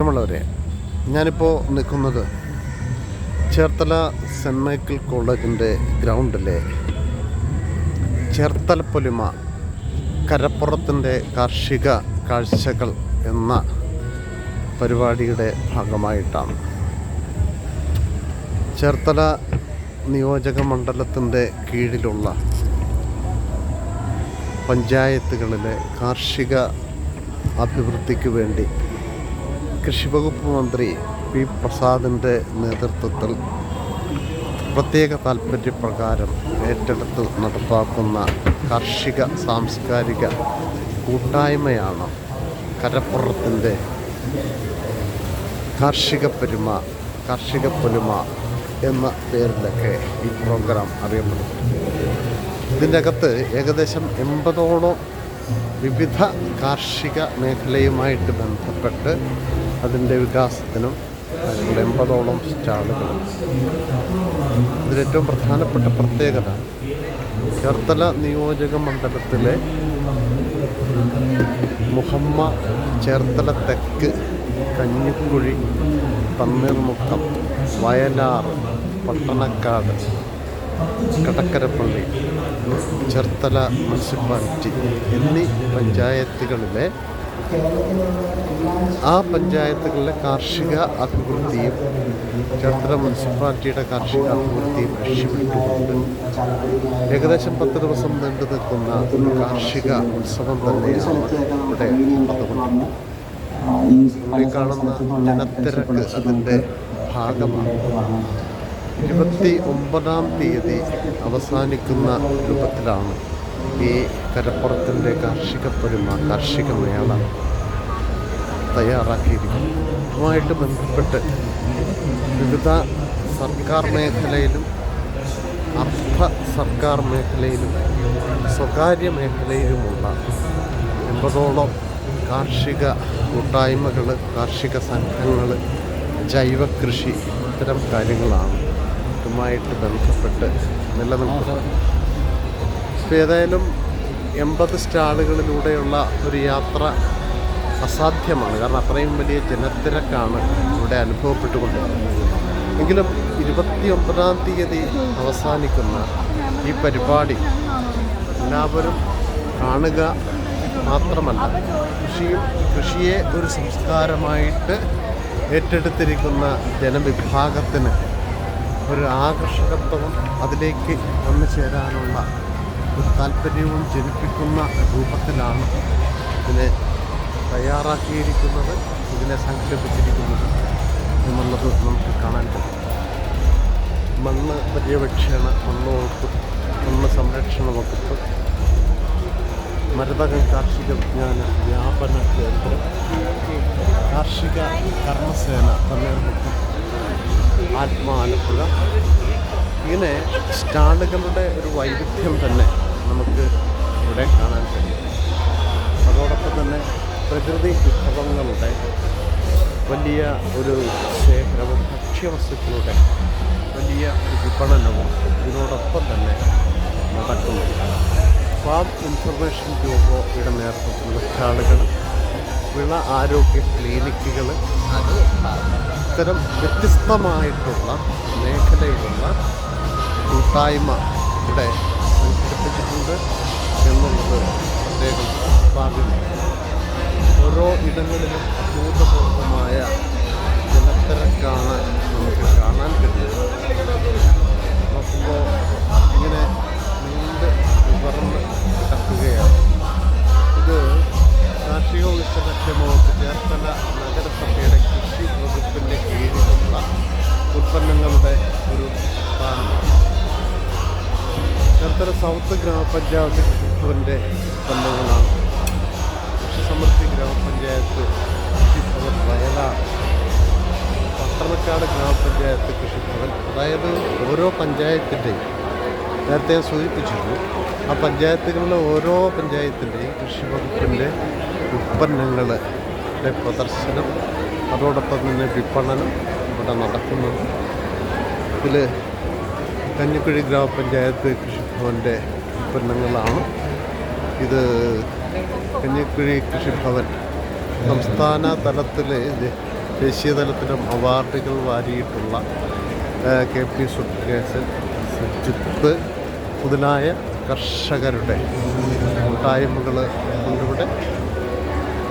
പ്രിയമുള്ളവരെ ഞാനിപ്പോൾ നിൽക്കുന്നത് ചേർത്തല സെന്റ് മൈക്കിൾ കോളേജിന്റെ ഗ്രൗണ്ടിലെ ചേർത്തല പൊലിമ കരപ്പുറത്തിന്റെ കാർഷിക കാഴ്ചകൾ എന്ന പരിപാടിയുടെ ഭാഗമായിട്ടാണ്. ചേർത്തല നിയോജക മണ്ഡലത്തിന്റെ കീഴിലുള്ള പഞ്ചായത്തുകളിലെ കാർഷിക അഭിവൃദ്ധിക്ക് വേണ്ടി കൃഷിവകുപ്പ് മന്ത്രി പി പ്രസാദിന്റെ നേതൃത്വത്തിൽ പ്രത്യേക താൽപ്പര്യപ്രകാരം ഏറ്റെടുത്ത് നടപ്പാക്കുന്ന കാർഷിക സാംസ്കാരിക കൂട്ടായ്മയാണ് കരപ്പുറത്തിന്റെ കാർഷിക പെരുമ കാർഷിക പൊലിമ എന്ന പേരിലൊക്കെ ഈ പ്രോഗ്രാം അറിയപ്പെടുന്നു ഇതിന്റെ അകത്ത് ഏകദേശം എൺപതോളം വിവിധ കാർഷിക മേഖലയുമായിട്ട് ബന്ധപ്പെട്ട് അതിന്റെ വികാസത്തിനും അതിന്റെ എൺപതോളം സ്റ്റാളുകൾ ഇതിലേറ്റവും പ്രധാനപ്പെട്ട പ്രത്യേകത ചേർത്തല നിയോജക മണ്ഡലത്തിലെ മുഹമ്മ ചേർത്തല തെക്ക് കഞ്ഞിക്കുഴി തണ്ണീർമുക്കം വയലാർ പട്ടണക്കാട് കടക്കരപ്പള്ളി ചേർത്തല മുനിസിപ്പാലിറ്റി എന്നീ പഞ്ചായത്തുകളിലെ ആ പഞ്ചായത്തുകളിലെ കാർഷിക അഭിവൃദ്ധിയും ചേർത്തല മുനിസിപ്പാലിറ്റിയുടെ കാർഷിക അഭിവൃദ്ധിയും ലക്ഷ്യമിട്ടുകൊണ്ട് ഏകദേശം പത്ത് ദിവസം നീണ്ടു നിൽക്കുന്ന കാർഷിക ഉത്സവം തന്നെയാണ് ഇവിടെ ഈ കാണുന്ന ജനത്തിരക്ക് അതിന്റെ ഭാഗമാണ്. ഇരുപത്തി ഒമ്പതാം തീയതി അവസാനിക്കുന്ന രൂപത്തിലാണ് ഈ കരപ്പുറത്തിന്റെ കാർഷിക പരിമ കാർഷിക മേള തയ്യാറാക്കിയിരിക്കുന്നു. അതുമായിട്ട് ബന്ധപ്പെട്ട് വിവിധ സർക്കാർ മേഖലയിലും അർദ്ധ സർക്കാർ മേഖലയിലും സ്വകാര്യ മേഖലയിലുമുള്ള എൺപതോളം കാർഷിക കൂട്ടായ്മകൾ കാർഷിക സംഘങ്ങൾ ജൈവ കൃഷി ഇത്തരം കാര്യങ്ങളാണ് ഇതുമായിട്ട് ബന്ധപ്പെട്ട് നിലനിൽക്കുന്നത്. ഇപ്പോൾ ഏതായാലും എൺപത് സ്റ്റാളുകളിലൂടെയുള്ള ഒരു യാത്ര അസാധ്യമാണ്. കാരണം അത്രയും വലിയ ജനത്തിരക്കാണ് ഇവിടെ അനുഭവപ്പെട്ടുകൊണ്ടിരിക്കുന്നത്. എങ്കിലും ഇരുപത്തി ഒമ്പതാം തീയതി അവസാനിക്കുന്ന ഈ പരിപാടി എല്ലാവരും കാണുക മാത്രമല്ല കൃഷിയും കൃഷിയെ ഒരു സംസ്കാരമായിട്ട് ഏറ്റെടുത്തിരിക്കുന്ന ജനവിഭാഗത്തിന് ഒരു ആകർഷകത്വം അതിലേക്ക് വന്നു ചേരാനുള്ള ഒരു താല്പര്യവും ജനിപ്പിക്കുന്ന രൂപത്തിലാണ് ഇതിനെ തയ്യാറാക്കിയിരിക്കുന്നത് ഇതിനെ സംഘടിപ്പിച്ചിരിക്കുന്നത് എന്നുള്ളത് നമുക്ക് കാണാൻ പറ്റും മണ്ണ് പര്യവേക്ഷണ മണ്ണ് വകുപ്പ് മണ്ണ് സംരക്ഷണ വകുപ്പ് മരതകം കാർഷിക വിജ്ഞാന വ്യാപന കേന്ദ്രം കാർഷിക കർമ്മസേന തണ്ണീർമുക്കം ആത്മാനപ്പുഴ ഇങ്ങനെ സ്റ്റാളുകളുടെ ഒരു വൈവിധ്യം തന്നെ നമുക്ക് ഇവിടെ കാണാൻ കഴിയും. അതോടൊപ്പം തന്നെ പ്രകൃതി വിഭവങ്ങളുടെ വലിയ ഒരു ശേഖരവും ഭക്ഷ്യവസ്തുക്കളുടെ വലിയ ഒരു വിപണനവും ഇതിനോടൊപ്പം തന്നെ നടക്കുന്നു ഫാം ഇൻഫർമേഷൻ ബ്യൂറോയുടെ നേതൃത്വത്തിലുള്ള സ്റ്റാളുകൾ വിള ആരോഗ്യ ക്ലിനിക്കുകൾ ഇത്തരം വ്യത്യസ്തമായിട്ടുള്ള മേഖലയിലുള്ള കൂട്ടായ്മ സംഘടിപ്പിച്ചിട്ടുണ്ട് എന്നുള്ളത് പ്രത്യേകം സ്ഥാപിക്കുന്നു ഓരോ ഇടങ്ങളിലും അഭൂതപൂർവമായ കാണാൻ നമുക്ക് കാണാൻ കഴിയുന്നത് നോക്കുമ്പോൾ ഇങ്ങനെ നീണ്ട് നിവർന്ന് സൗത്ത് ഗ്രാമപഞ്ചായത്ത് കൃഷിഭവന്റെ ഉൽപ്പന്നങ്ങളാണ് കൃഷി സമൃദ്ധി ഗ്രാമപഞ്ചായത്ത് കൃഷിഭവൻ വയലാർ പട്ടണക്കാട് ഗ്രാമപഞ്ചായത്ത് കൃഷിഭവൻ. അതായത് ഓരോ പഞ്ചായത്തിന്റെയും നേരത്തെ ഞാൻ സൂചിപ്പിച്ചിരുന്നു ആ പഞ്ചായത്തുകളിലെ ഓരോ പഞ്ചായത്തിന്റെയും കൃഷി വകുപ്പിന്റെ ഉൽപ്പന്നങ്ങളുടെ പ്രദർശനം അതോടൊപ്പം തന്നെ വിപണനം ഇവിടെ നടക്കുന്നുണ്ട്. ഇതിൽ കഞ്ഞിക്കുഴി ഗ്രാമപഞ്ചായത്ത് കൃഷിഭവന്റെ ഉൽപ്പന്നങ്ങളാണ്. ഇത് കഞ്ഞിക്കുഴി കൃഷിഭവൻ സംസ്ഥാന തലത്തിൽ ദേശീയ തലത്തിലും അവാർഡുകൾ വാരിയിട്ടുള്ള കെ പി സുക്കേസൻ സുജിത്ത് മുതലായ കർഷകരുടെ കൂട്ടായ്മകൾ കൊണ്ടിവിടെ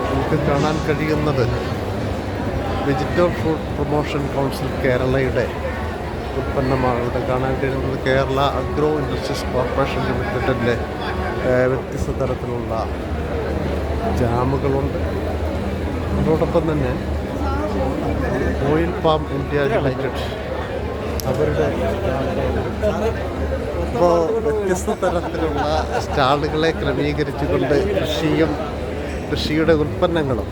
നമുക്ക് കാണാൻ കഴിയുന്നത്. വെജിറ്റബിൾ ഫുഡ് പ്രൊമോഷൻ കൗൺസിൽ കേരളയുടെ ഉൽപ്പന്നമാണ് ഇവിടെ കാണാൻ കഴിയുന്നത് കേരള അഗ്രോ ഇൻഡസ്ട്രീസ് കോർപ്പറേഷൻ ലിമിറ്റഡിന്റെ വ്യത്യസ്ത തരത്തിലുള്ള ജാമുകളുണ്ട്. അതോടൊപ്പം തന്നെ ഓയിൽ പാം ഇന്ത്യ യുണൈറ്റഡ് അവരുടെ ഇപ്പോൾ വ്യത്യസ്ത തരത്തിലുള്ള സ്റ്റാളുകളെ ക്രമീകരിച്ചുകൊണ്ട് കൃഷിയും കൃഷിയുടെ ഉൽപ്പന്നങ്ങളും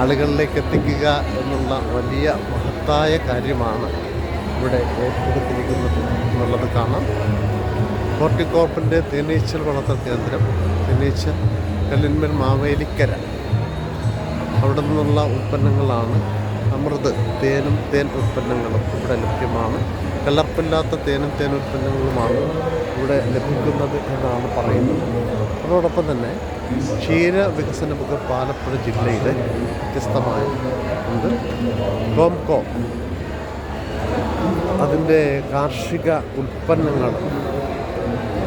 ആളുകളിലേക്ക് എത്തിക്കുക എന്നുള്ള വലിയ മഹത്തായ കാര്യമാണ് ഇവിടെ ഏറ്റെടുത്തിരിക്കുന്നത് എന്നുള്ളത് കാണാം. ഹോർട്ടിക്കോർപ്പിന്റെ തേനീച്ചൽ വളർത്തൽ കേന്ദ്രം തേനീച്ച കല്ലിന്മേൽ മാവേലിക്കര. അവിടെ നിന്നുള്ള ഉൽപ്പന്നങ്ങളാണ് അമൃത് തേനും തേൻ ഉൽപ്പന്നങ്ങളും ഇവിടെ ലഭ്യമാണ്. കലർപ്പില്ലാത്ത തേനും തേൻ ഉൽപ്പന്നങ്ങളുമാണ് ഇവിടെ ലഭിക്കുന്നത് എന്നാണ് പറയുന്നത്. അതോടൊപ്പം തന്നെ ക്ഷീര വികസന വകുപ്പ് ആലപ്പുഴ ജില്ലയിലെ വ്യത്യസ്തമായ ഉണ്ട് കോംകോ അതിന്റെ കാർഷിക ഉൽപ്പന്നങ്ങൾ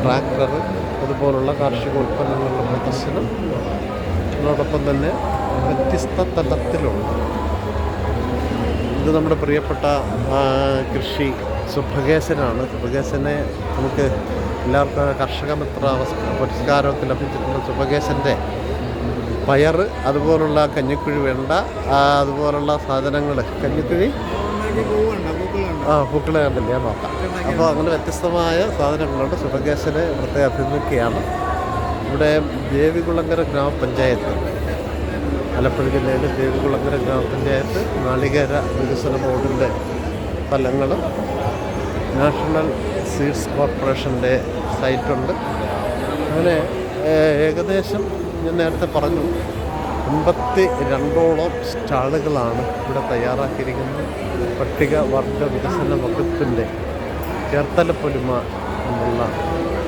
ട്രാക്ടർ അതുപോലുള്ള കാർഷിക ഉൽപ്പന്നങ്ങളുടെ പ്രദർശനം അതോടൊപ്പം തന്നെ വ്യത്യസ്ത തലത്തിലുള്ള ഇത് നമ്മുടെ പ്രിയപ്പെട്ട കൃഷി സുഭകേശനാണ് സുഭകേശനെ നമുക്ക് എല്ലാവർക്കും കർഷക മിത്ര പുരസ്കാരമൊക്കെ ലഭിച്ചിട്ടുള്ള സുഭകേശന്റെ പയർ അതുപോലുള്ള കഞ്ഞിക്കുഴി വേണ്ട അതുപോലുള്ള സാധനങ്ങൾ കഞ്ഞിക്കുഴി ആ പൂക്കളെ കണ്ടില്ല ഞാൻ നോക്കാം. അപ്പോൾ അങ്ങനെ വ്യത്യസ്തമായ സാധനങ്ങളുണ്ട്. സുഭകേശനെ ഇവിടുത്തെ അഭിമുഖിയാണ്. ഇവിടെ ദേവികുളങ്കര ഗ്രാമപഞ്ചായത്ത് ആലപ്പുഴ ജില്ലയിലെ ദേവികുളങ്കര ഗ്രാമപഞ്ചായത്ത് നാളികേര വികസന ബോർഡിന്റെ സ്ഥലങ്ങളും നാഷണൽ സീഡ്സ് കോർപ്പറേഷന്റെ സൈറ്റുണ്ട്. അങ്ങനെ ഏകദേശം ഞാൻ നേരത്തെ പറഞ്ഞു. അമ്പത്തി രണ്ടോളം സ്റ്റാളുകളാണ് ഇവിടെ തയ്യാറാക്കിയിരിക്കുന്നത്. പട്ടിക വർഗ വികസന വകുപ്പിന്റെ ചേർത്തല പൊലിമ എന്നുള്ള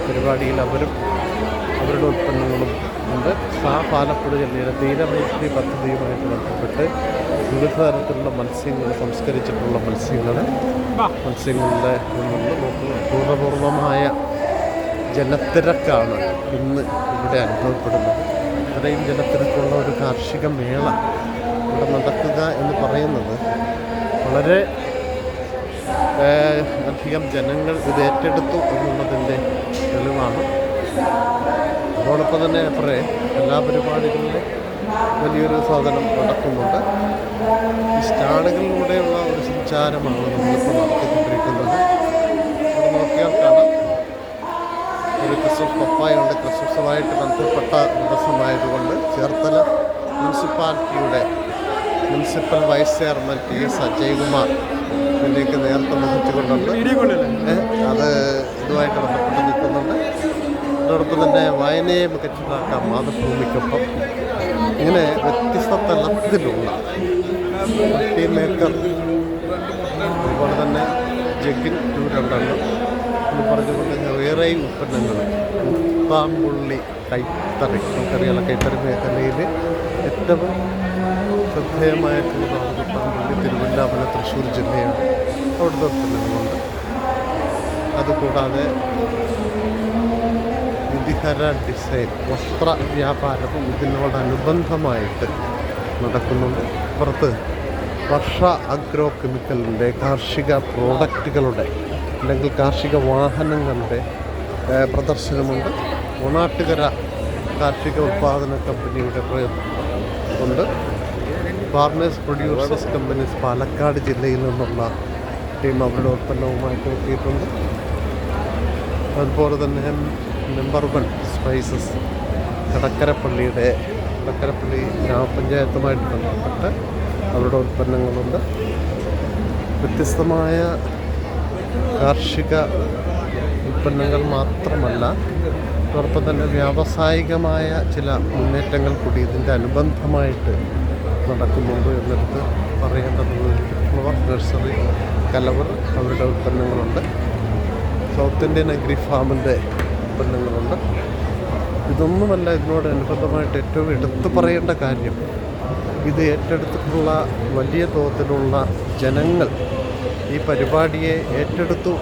പരിപാടിയിൽ അവരും അവരുടെ ഉൽപ്പന്നങ്ങളും ഉണ്ട്. സാ പാലപ്പുഴ ജില്ലയിലെ തീരമൈത്രി പദ്ധതിയുമായിട്ട് ബന്ധപ്പെട്ട് വിവിധ തരത്തിലുള്ള മത്സ്യങ്ങൾ സംസ്കരിച്ചിട്ടുള്ള മത്സ്യങ്ങൾ മത്സ്യങ്ങളുടെ പൂർവപൂർവമായ ജനത്തിരക്കാണ് ഇന്ന് ഇവിടെ അനുഭവപ്പെടുന്നത്. ഇത്രയും ജനത്തിരക്കുള്ള ഒരു കാർഷിക മേള ഇവിടെ നടക്കുക എന്ന് പറയുന്നത് വളരെ അധികം ജനങ്ങൾ ഇത് ഏറ്റെടുത്തു എന്നുള്ളതിന്റെ തെളിവാണ്. അതോടൊപ്പം തന്നെ അപ്പറേ എല്ലാ പരിപാടികളിലും വലിയൊരു സാധനം നടക്കുന്നുണ്ട്. സ്റ്റാളുകളിലൂടെയുള്ള ഒരു സഞ്ചാരമാണ് നമ്മളിപ്പോൾ നടത്തിക്കൊണ്ടിരിക്കുന്നത്. ക്രിസ്മസ് പപ്പായുണ്ട് ക്രിസ്മസുമായിട്ട് ബന്ധപ്പെട്ട ദിവസമായതുകൊണ്ട് Cherthala മുനിസിപ്പാലിറ്റിയുടെ municipal vice chairman T S Ajaykumar ഇതിലേക്ക് നേരത്തെ വഹിച്ചുകൊണ്ടുണ്ട്. അത് ഇതുമായിട്ട് ബന്ധപ്പെട്ട് നിൽക്കുന്നുണ്ട്. അതോടൊപ്പം തന്നെ വായനയെ മികച്ചതാക്കാം മാതൃഭൂമിക്കൊപ്പം ഇങ്ങനെ വ്യത്യസ്ത തലത്തിലുള്ള ടീം മേക്കർ അതുപോലെ തന്നെ ജഗിൻ ടു രണ്ടെണ്ണം. എന്ന് പറഞ്ഞുകൊണ്ട് വേറെ ഉൽപ്പന്നങ്ങൾ ഉപ്പാമ്പുള്ളി കൈത്തറി നമുക്കറിയാലോ കൈത്തറി മേഖലയിൽ ഏറ്റവും ശ്രദ്ധേയമായിട്ടുള്ള ഉപ്പാമ്പുള്ളി തിരുവല്ലാമല തൃശ്ശൂർ ജില്ലയാണ്. അവിടുത്തെ ഉൽപ്പന്നങ്ങളുണ്ട്. അതുകൂടാതെ വിധിഹര ഡിസൈൻ വസ്ത്ര വ്യാപാരവും ഇതിനോടനുബന്ധമായിട്ട് നടക്കുന്നുണ്ട്. പുറത്ത് വർഷ അഗ്രോ കെമിക്കലിന്റെ കാർഷിക പ്രോഡക്റ്റുകളുടെ അല്ലെങ്കിൽ കാർഷിക വാഹനങ്ങളുടെ പ്രദർശനമുണ്ട്. ഓണാട്ടുകര കാർഷിക ഉൽപ്പാദന കമ്പനിയുടെ ഉണ്ട് ഫാർമേഴ്സ് പ്രൊഡ്യൂസേഴ്സ് കമ്പനീസ് പാലക്കാട് ജില്ലയിൽ നിന്നുള്ള ടീം അവരുടെ ഉൽപ്പന്നവുമായിട്ട് എത്തിയിട്ടുണ്ട്. അതുപോലെ തന്നെ നമ്പർ വൺ സ്പൈസസ് കടക്കരപ്പള്ളിയുടെ കടക്കരപ്പള്ളി ഗ്രാമപഞ്ചായത്തുമായിട്ട് ബന്ധപ്പെട്ട് അവരുടെ ഉൽപ്പന്നങ്ങളുണ്ട്. വ്യത്യസ്തമായ കാർഷിക ഉൽപ്പന്നങ്ങൾ മാത്രമല്ല അതോടൊപ്പം തന്നെ വ്യാവസായികമായ ചില മുന്നേറ്റങ്ങൾ കൂടി ഇതിന്റെ അനുബന്ധമായിട്ട് നടക്കുന്നുണ്ട് എന്നെടുത്ത് പറയേണ്ടത് ഫ്ലവർ നഴ്സറി കലവർ അവരുടെ ഉൽപ്പന്നങ്ങളുണ്ട്. സൗത്ത് ഇന്ത്യൻ അഗ്രി ഫാമിന്റെ ഉൽപ്പന്നങ്ങളുണ്ട്. ഇതൊന്നുമല്ല ഇതിനോട് അനുബന്ധമായിട്ട് ഏറ്റവും എടുത്തു പറയേണ്ട കാര്യം. ഇത് ഏറ്റെടുത്തിട്ടുള്ള വലിയ തോതിലുള്ള ജനങ്ങൾ ഈ പരിപാടിയെ ഏറ്റെടുത്തു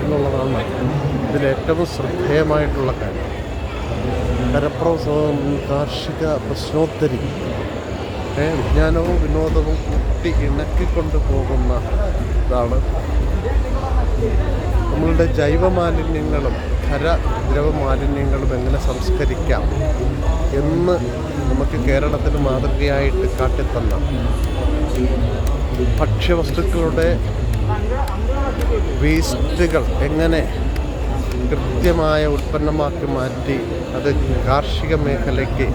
എന്നുള്ളതാണ് ഇതിലേറ്റവും ശ്രദ്ധേയമായിട്ടുള്ള കാര്യം. കരപ്രവസവും കാർഷിക പ്രശ്നോത്തരി വിജ്ഞാനവും വിനോദവും കൂട്ടി ഇണക്കിക്കൊണ്ട് പോകുന്ന ഇതാണ്. നമ്മളുടെ ജൈവ മാലിന്യങ്ങളും ഖര ദ്രവ മാലിന്യങ്ങളും എങ്ങനെ സംസ്കരിക്കാം എന്ന് നമുക്ക് കേരളത്തിന് മാതൃകയായിട്ട് കാട്ടിത്തന്ന ഭക്ഷ്യവസ്തുക്കളുടെ വേസ്റ്റുകൾ എങ്ങനെ കൃത്യമായ ഉൽപ്പന്നമാക്കി മാറ്റി അത് കാർഷിക മേഖലയ്ക്ക്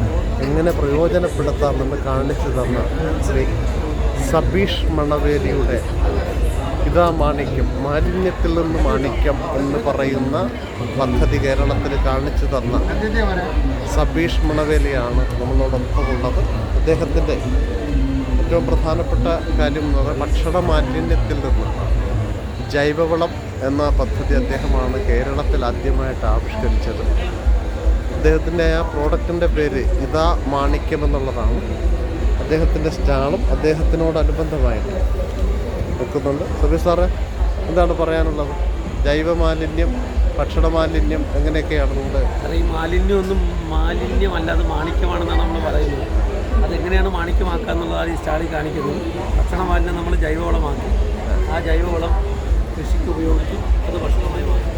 എങ്ങനെ പ്രയോജനപ്പെടുത്താമെന്ന് കാണിച്ചു തന്ന ശ്രീ സബീഷ് മണവേലിയുടെ ഇതാ മാണിക്യം മാലിന്യത്തിൽ നിന്ന് മാണിക്യം എന്ന് പറയുന്ന പദ്ധതി കേരളത്തിൽ കാണിച്ചു തന്ന സബീഷ് മണവേലിയാണ് നമ്മളോടൊപ്പം ഉള്ളത്. അദ്ദേഹത്തിന്റെ ഏറ്റവും പ്രധാനപ്പെട്ട കാര്യം എന്ന് പറഞ്ഞാൽ ഭക്ഷണ മാലിന്യത്തിൽ നിന്ന് ജൈവവളം എന്ന പദ്ധതി അദ്ദേഹമാണ് കേരളത്തിൽ ആദ്യമായിട്ട് ആവിഷ്കരിച്ചത്. അദ്ദേഹത്തിന്റെ ആ പ്രോഡക്റ്റിന്റെ പേര് ഇതാ മാണിക്യം എന്നുള്ളതാണ്. അദ്ദേഹത്തിന്റെ സ്റ്റാളും അദ്ദേഹത്തിനോടനുബന്ധമായിട്ട് വെക്കുന്നുണ്ട് സുബി സാറ് എന്താണ് പറയാനുള്ളത്? ജൈവ മാലിന്യം ഭക്ഷണ മാലിന്യം എങ്ങനെയൊക്കെയാണ് നമ്മുടെ ഈ മാലിന്യമൊന്നും മാലിന്യമല്ല അത് മാണിക്യമാണെന്നാണ് നമ്മൾ പറയുന്നത്. അതെങ്ങനെയാണ് മാണിക്യമാക്കുക എന്നുള്ളതാണ് ഈ സ്റ്റാളിൽ കാണിക്കുന്നത്. ഭക്ഷണ മാലിന്യം നമ്മൾ ജൈവവളമാക്കി. ആ ജൈവവളം കൃഷിക്ക് ഉപയോഗിച്ച് അത് ഭക്ഷണമായി മാറ്റി.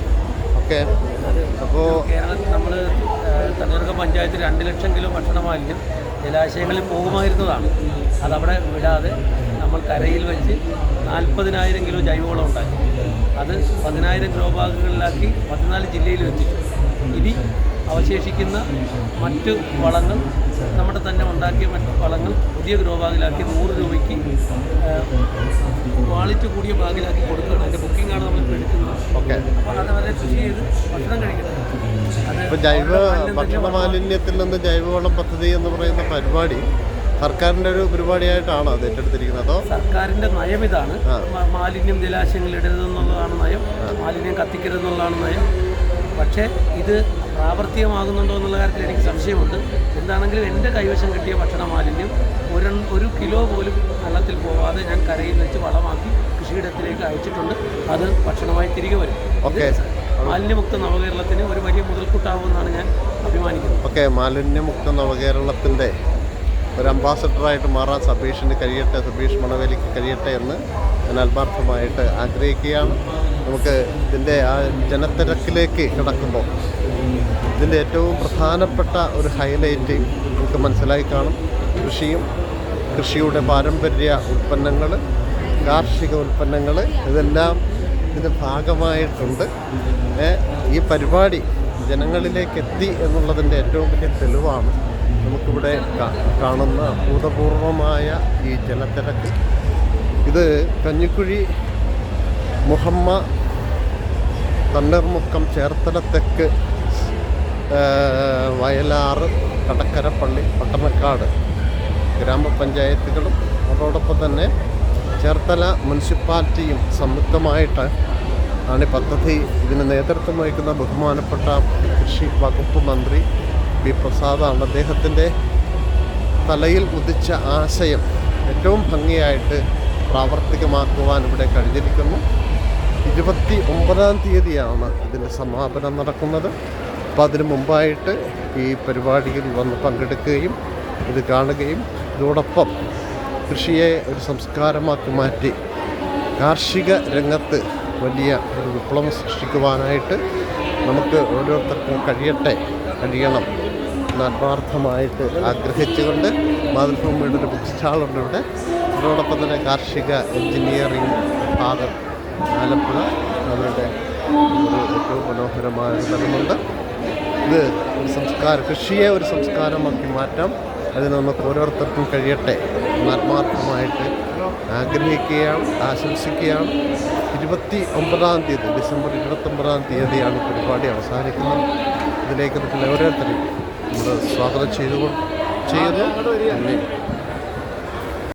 ഓക്കെ. അപ്പോൾ കേരളത്തിൽ നമ്മൾ തണ്ണീർക്ക പഞ്ചായത്ത് രണ്ട് ലക്ഷം കിലോ ഭക്ഷണമാലിന്യം ജലാശയങ്ങളിൽ പോകുമായിരുന്നതാണ്. അതവിടെ വിടാതെ നമ്മൾ കരയിൽ വെച്ച് നാൽപ്പതിനായിരം കിലോ ജൈവവളം ഉണ്ടാക്കി. അത് പതിനായിരം ഗ്രോഭാഗങ്ങളിലാക്കി പതിനാല് ജില്ലയിൽ വെച്ചിട്ടുണ്ട്. ഇനി അവശേഷിക്കുന്ന മറ്റ് വളങ്ങൾ നമ്മുടെ തന്നെ ഉണ്ടാക്കിയ മറ്റ് വളങ്ങൾ പുതിയ ഗ്രോ ബാഗിലാക്കി നൂറ് രൂപയ്ക്ക് ക്വാളിറ്റി കൂടിയ ബാഗിലാക്കി കൊടുക്കുകയാണ്. അതിന്റെ ബുക്കിംഗാണ് നമ്മൾ എടുക്കുന്നത്. ഓക്കെ. അപ്പോൾ അത് അവരെ കൃഷി ചെയ്ത് ഭക്ഷണം കഴിക്കുന്നത് ജൈവ ഭക്ഷണ മാലിന്യത്തിൽ നിന്ന് ജൈവവളം പദ്ധതി എന്ന് പറയുന്ന പരിപാടി സർക്കാരിന്റെ ഒരു പരിപാടിയായിട്ടാണോ അത് ഏറ്റെടുത്തിരിക്കുന്നത്. അതോ സർക്കാരിന്റെ നയം ഇതാണ്. മാലിന്യം ജലാശയങ്ങളിൽ ഇടരുതെന്നുള്ളതാണ് നയം. മാലിന്യം കത്തിക്കരുതെന്നുള്ളതാണ് നയം. പക്ഷേ ഇത് പ്രാവർത്തികമാകുന്നുണ്ടോ എന്നുള്ള കാര്യത്തിൽ എനിക്ക് സംശയമുണ്ട്. എന്താണെങ്കിലും എന്റെ കൈവശം കിട്ടിയ ഭക്ഷണ മാലിന്യം ഒരു ഒരു കിലോ പോലും വെള്ളത്തിൽ പോവാതെ ഞാൻ കരയിൽ വെച്ച് വളമാക്കി കൃഷിയിടത്തിലേക്ക് അയച്ചിട്ടുണ്ട്. അത് ഭക്ഷണമായി തിരികെ വരും. ഓക്കെ. മാലിന്യമുക്ത നവകേരളത്തിന് ഒരു വലിയ മുതൽക്കൂട്ടാവുമെന്നാണ് ഞാൻ അഭിമാനിക്കുന്നത്. ഓക്കെ മാലിന്യമുക്ത നവകേരളത്തിന്റെ ഒരു അംബാസഡറായിട്ട് മാറാൻ സബീഷിന് കഴിയട്ടെ സബീഷ് മണവേലിക്ക് കഴിയട്ടെ എന്ന് ഞാൻ ആത്മാർത്ഥമായിട്ട് ആഗ്രഹിക്കുകയാണ്. നമുക്ക് ഇതിന്റെ ആ ജനത്തിരക്കിലേക്ക് കിടക്കുമ്പോൾ ഇതിന്റെ ഏറ്റവും പ്രധാനപ്പെട്ട ഒരു ഹൈലൈറ്റ് നമുക്ക് മനസ്സിലായി കാണും. കൃഷിയും കൃഷിയുടെ പാരമ്പര്യ ഉൽപ്പന്നങ്ങൾ കാർഷിക ഉൽപ്പന്നങ്ങൾ ഇതെല്ലാം ഇതിന്റെ ഭാഗമായിട്ടുണ്ട്. ഈ പരിപാടി ജനങ്ങളിലേക്ക് എത്തി എന്നുള്ളതിന്റെ ഏറ്റവും വലിയ തെളിവാണ് നമുക്കിവിടെ കാണുന്ന അഭൂതപൂർവമായ ഈ ജനത്തിരക്ക് ഇത് കഞ്ഞിക്കുഴി മുഹമ്മ തണ്ണീർമുക്കം ചേർത്തല തെക്ക് ആ, വയലാറ് കടക്കരപ്പള്ളി പട്ടണക്കാട് ഗ്രാമപഞ്ചായത്തുകളും അതോടൊപ്പം തന്നെ ചേർത്തല മുനിസിപ്പാലിറ്റിയും സംയുക്തമായിട്ട് ആണ് ഈ പദ്ധതി ഇതിന് നേതൃത്വം വഹിക്കുന്ന ബഹുമാനപ്പെട്ട കൃഷി വകുപ്പ് മന്ത്രി പി പ്രസാദാണ്. അദ്ദേഹത്തിന്റെ തലയിൽ ഉദിച്ച ആശയം ഏറ്റവും ഭംഗിയായിട്ട് പ്രാവർത്തികമാക്കുവാൻ ഇവിടെ കഴിഞ്ഞിരിക്കുന്നു. ഇരുപത്തി ഒമ്പതാം തീയതിയാണ് ഇതിന്റെ സമാപനം നടക്കുന്നത്. അപ്പോൾ അതിന് മുമ്പായിട്ട് ഈ പരിപാടിയിൽ വന്ന് പങ്കെടുക്കുകയും ഇത് കാണുകയും ഇതോടൊപ്പം കൃഷിയെ ഒരു സംസ്കാരമാക്കി മാറ്റി കാർഷിക രംഗത്ത് വലിയ ഒരു വിപ്ലവം സൃഷ്ടിക്കുവാനായിട്ട് നമുക്ക് ഓരോരുത്തർക്കും കഴിയട്ടെ കഴിയണം ആത്മാർത്ഥമായിട്ട് ആഗ്രഹിച്ചുകൊണ്ട് മാതൃഭൂമിയുടെ ഒരു ബുക്ക് സ്റ്റാളുണ്ട് ഇവിടെ. അതോടൊപ്പം തന്നെ കാർഷിക എഞ്ചിനീയറിംഗ് ഭാഗം ആലപ്പുഴ അവരുടെ ഏറ്റവും മനോഹരമായ സ്ഥലമുണ്ട്. ഇത് ഒരു സംസ്കാരം കൃഷിയെ ഒരു സംസ്കാരമാക്കി മാറ്റാം. അതിന് നമുക്ക് ഓരോരുത്തർക്കും കഴിയട്ടെ. ആത്മാർത്ഥമായിട്ട് ആഗ്രഹിക്കുകയാണ് ആശംസിക്കുകയാണ്. ഇരുപത്തി ഒമ്പതാം തീയതി ഡിസംബർ ഇരുപത്തൊമ്പതാം തീയതിയാണ് പരിപാടി അവസാനിക്കുന്നത്. ഇതിലേക്ക് നിങ്ങൾ ഓരോരുത്തരെയും നമ്മൾ സ്വാഗതം ചെയ്തുകൊണ്ട് ചെയ്യുന്നു